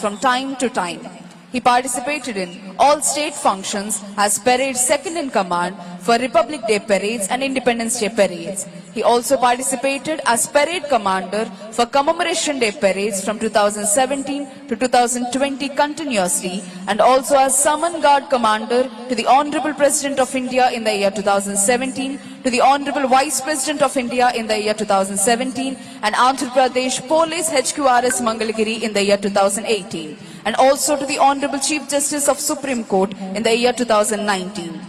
from time to time. He participated in all state functions as parade second in command for Republic Day parades and Independence Day parades. He also participated as parade commander for Commemoration Day parades from 2017 to 2020 continuously and also as Summon Guard commander to the Honorable President of India in the year 2017, to the Honorable Vice President of India in the year 2017 and Andhra Pradesh Police HQRS Mangalagiri in the year 2018 and also to the Honorable Chief Justice of Supreme Court in the year 2019.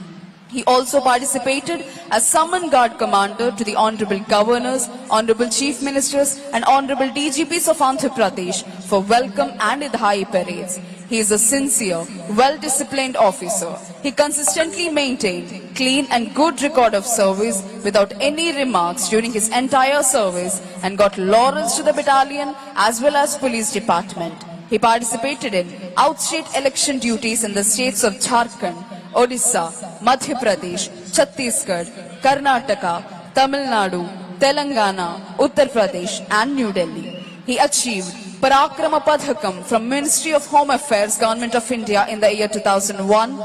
He also participated as Summon Guard Commander to the Honorable Governors, Honorable Chief Ministers and Honorable DGPs of Andhra Pradesh for welcome and Idhai parades. He is a sincere, well-disciplined officer. He consistently maintained clean and good record of service without any remarks during his entire service and got laurels to the battalion as well as police department. He participated in outstate election duties in the states of Jharkhand, Odisha, Madhya Pradesh, Chhattisgarh, Karnataka, Tamil Nadu, Telangana, Uttar Pradesh and New Delhi. He achieved Parakrama Padhakam from Ministry of Home Affairs, Government of India in the year 2001,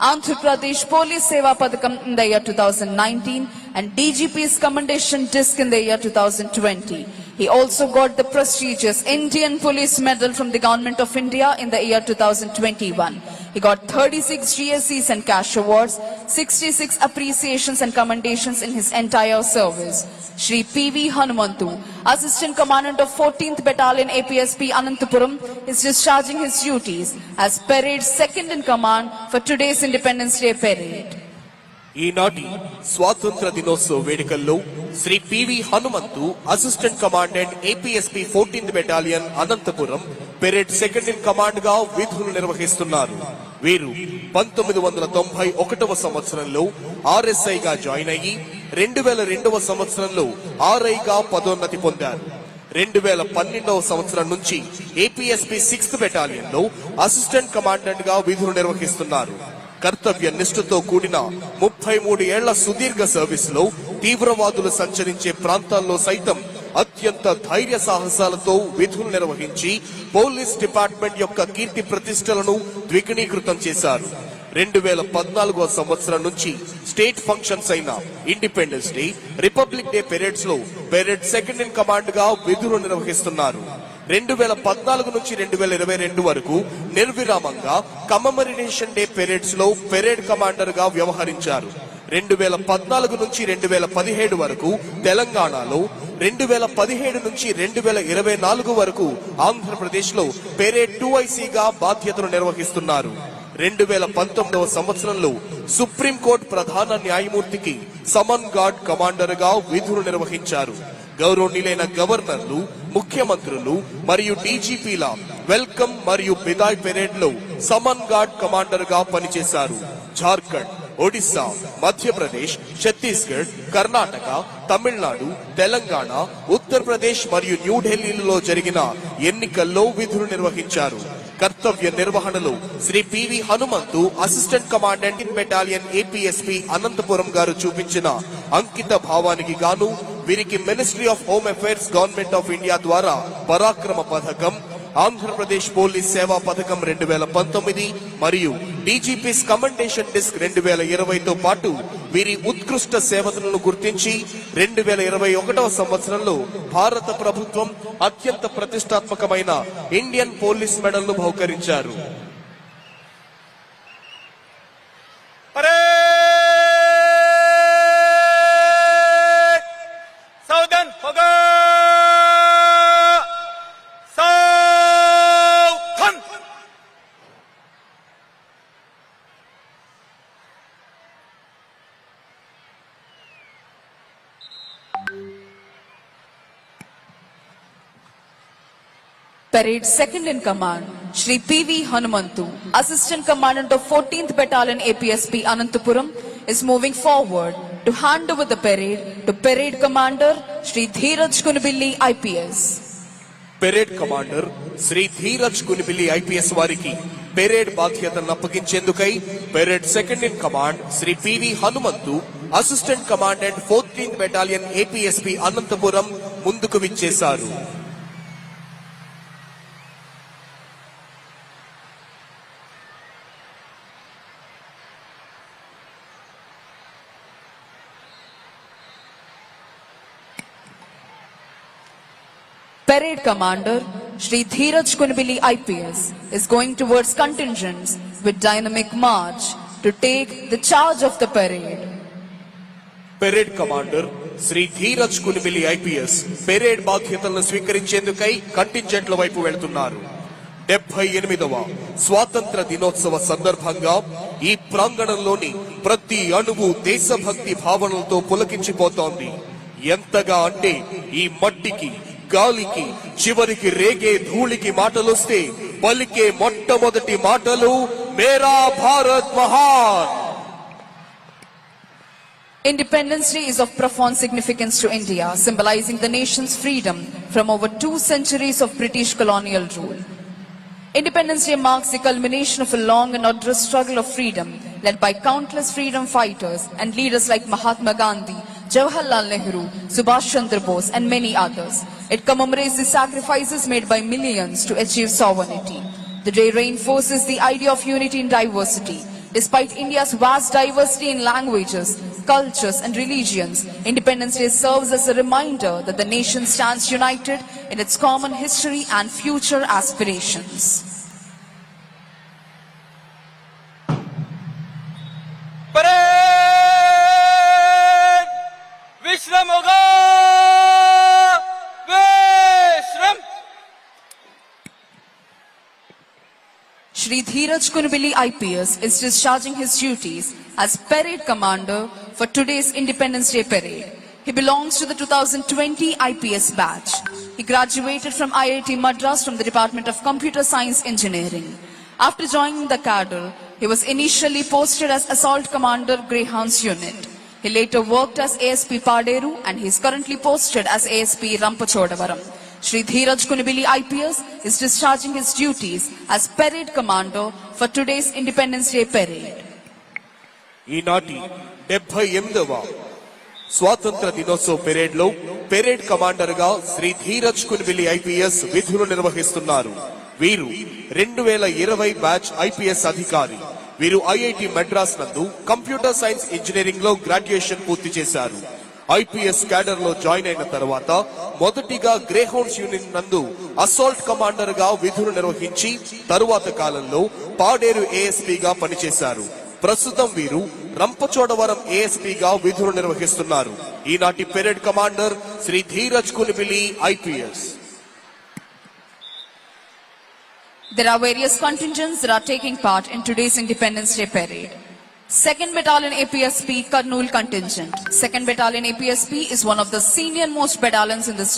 Andhra Pradesh Police Seva Padhakam in the year 2019 and DGP's Commendation Disc in the year 2020. He also got the prestigious Indian Police Medal from the Government of India in the year 2021. He got 36 GSCs and cash awards, 66 appreciations and commendations in his entire service. Shri P.V. Hanumantu, Assistant Commandant of 14th Battalion APSP Anantapuram, is discharging his duties as parade second in command for today's Independence Day parade. ఈనాటి స్వాతంత్ర దినోత్సవ వేడుకల్లో Shri PV Hanumanthu assistant commandant APSP fourteenth battalion Anantapur parade second in కమాండ్గా విధులు నిర్వహిస్తున్నారు. వీరు పంతొమ్మిది వందల తొంభై ఒకటవ సంవత్సరంలో ఆర్ఎస్ఐ గా జాయిన్ అయ్యి రెండు వేల రెండవ సంవత్సరంలో ఆర్ఐగా పదోన్నతి పొందారు. రెండు వేల పన్నెండవ సంవత్సరం నుంచి ఏపీఎస్పీ సిక్స్త్ బెటాలియన్లో అసిస్టెంట్ కమాండెంట్గా విధులు నిర్వహిస్తున్నారు. కర్తవ్య నిష్ఠతో కూడిన ముప్పై మూడు ఏళ్ళ సుదీర్ఘ సర్వీసులో తీవ్రవాదులు సంచరించే ప్రాంతాల్లో సైతం అత్యంత ధైర్య సాహసాలతో విధులు నిర్వహించి పోలీస్ డిపార్ట్మెంట్ యొక్క కీర్తి ప్రతిష్టలను ద్విగుణీకృతం చేశారు. రెండు వేల పద్నాలుగో సంవత్సరం నుంచి స్టేట్ ఫంక్షన్స్ అయిన ఇండిపెండెన్స్ డే రిపబ్లిక్ డే పెరేడ్స్లో పెరేడ్ సెకండ్ ఇన్ కమాండ్గా విధులు నిర్వహిస్తున్నారు. రెండు వేల పద్నాలుగు నుంచి రెండు వేల ఇరవై రెండు వరకు నిర్విరామంగా కమమరినేషన్ డే పెరేడ్స్లో పెరేడ్ కమాండర్గా వ్యవహరించారు. రెండు వేల పద్నాలుగు నుంచి రెండు వేల పదిహేడు వరకు తెలంగాణలో రెండు వేల పదిహేడు నుంచి రెండు వేల ఇరవై నాలుగు వరకు ఆంధ్రప్రదేశ్లో పెరేడ్ టూ గా బాధ్యతలు నిర్వహిస్తున్నారు. రెండు వేల పంతొమ్మిదవ సంవత్సరంలో సుప్రీంకోర్టు ప్రధాన న్యాయమూర్తికి సమన్ గార్డ్ కమాండర్గా విధులు నిర్వహించారు. గౌరవనీయులైన గవర్నర్లు ముఖ్యమంత్రులు మరియు డీజీపీల వెల్కమ్ మరియు బిదాయ్ పెరేడ్లో సమన్ గార్డ్ కమాండర్గా పనిచేశారు. జార్ఖండ్ ఒడిశా మధ్యప్రదేశ్ ఛత్తీస్గఢ్ కర్ణాటక తమిళనాడు తెలంగాణ ఉత్తరప్రదేశ్ మరియు న్యూఢిల్లీలో జరిగిన ఎన్నికల్లో విధులు నిర్వహించారు. కర్తవ్య నిర్వహణలో Shri PV Hanumanthu assistant commandant in battalion APSP Anantapur గారు చూపించిన అంకిత భావానికి గాను వీరికి ministry of home affairs government of India ద్వారా పరాక్రమ పథకం ఆంధ్రప్రదేశ్ పోలీస్ సేవా పథకం రెండు వేల పంతొమ్మిది మరియు డీజీపీస్ కమెండేషన్ డిస్క్ రెండు వేల ఇరవైతో పాటు వీరి ఉత్కృష్ట సేవలను గుర్తించి రెండు వేల ఇరవై ఒకటవ సంవత్సరంలో భారత ప్రభుత్వం అత్యంత ప్రతిష్టాత్మకమైన ఇండియన్ పోలీస్ మెడల్ను బహుకరించారు. Parade second in command, Shri P.V. Hanumantu, Assistant Commandant of 14th Battalion APSP Anantapuram, is moving forward to hand over the parade to Parade Commander Shri Dheeraj Kunabilli IPS. Parade commander Shri Dheeraj Kunibilli IPS వారికి parade బాధ్యతలను అప్పగించేందుకై parade second in command Shri PV Hanumanthu assistant commandant fourteenth battalion APSP Anantapur ముందుకు విచ్చేశారు Parade Commander Shri Dheeraj Kunbili IPS is going towards contingents with dynamic march to take the charge of the parade. Parade commander Shri Dheeraj Kunibili IPS parade బాధ్యతలను స్వీకరించేందుకై కంటింజెంట్ల వైపు వెళుతున్నారు డెబ్బై ఎనిమిదవ స్వాతంత్ర దినోత్సవ సందర్భంగా ఈ ప్రాంగణంలోని ప్రతి అణువు దేశభక్తి భావనలతో పులకించిపోతోంది ఎంతగా అంటే ఈ మట్టికి గాలికి చివరికి రేగే ధూళికి మాటలొస్తే పలికే మొట్టమొదటి మాటలు మేరా భారత్ మహాన్ Independence Day is of profound significance to India, symbolizing the nation's freedom from over two centuries of British colonial rule. Independence Day marks the culmination of a long and arduous struggle of freedom led by countless freedom fighters and leaders like Mahatma Gandhi, Jawaharlal Nehru, Subhash Chandra Bose and many others. It commemorates the sacrifices made by millions to achieve sovereignty. The day reinforces the idea of unity in diversity. Despite India's vast diversity in languages, cultures and religions, Independence Day serves as a reminder that the nation stands united in its common history and future aspirations. Parade! Vishram Shri Dheeraj Kunbili IPS is discharging his duties as parade commander for today's Independence Day parade. He belongs to the 2020 IPS batch. He graduated from IIT Madras from the Department of Computer Science Engineering. After joining the cadre, he was initially posted as Assault Commander Greyhounds Unit. He later worked as ASP Paderu and he is currently posted as ASP Rampachodavaram. Shri Dheeraj Kunibili IPS is discharging his duties as parade commander for today's Independence Day parade. ఈనాటి డెబ్బై ఎనిమిదవ స్వాతంత్ర దినోత్సవ పెరేడ్లో parade కమాండర్గా Shri Dheeraj Kunbili IPS విధులు నిర్వహిస్తున్నారు. వీరు రెండు వేల ఇరవై బ్యాచ్ ఐపీఎస్ అధికారి. వీరు ఐఐటి మెడ్రాస్ నందు కంప్యూటర్ సైన్స్ ఇంజనీరింగ్లో గ్రాడ్యుయేషన్ పూర్తి చేశారు. ఐపీఎస్ క్యాడర్లో జాయిన్ అయిన తర్వాత మొదటిగా గ్రేహౌండ్స్ యూనిట్ నందు అసాల్ట్ కమాండర్గా విధులు నిర్వహించి తరువాత కాలంలో పాడేరు ఏఎస్పీగా పనిచేశారు. ప్రస్తుతం వీరు రంపచోడవరం ఏఎస్పీగా విధులు నిర్వహిస్తున్నారు. ఈనాటి parade commander Shri Dheeraj Kunibili IPS. There are various contingents that are taking part in today's Independence Day parade. 2nd Battalion APSP Karnool contingent. 2nd Battalion APSP is one of the senior most battalions in this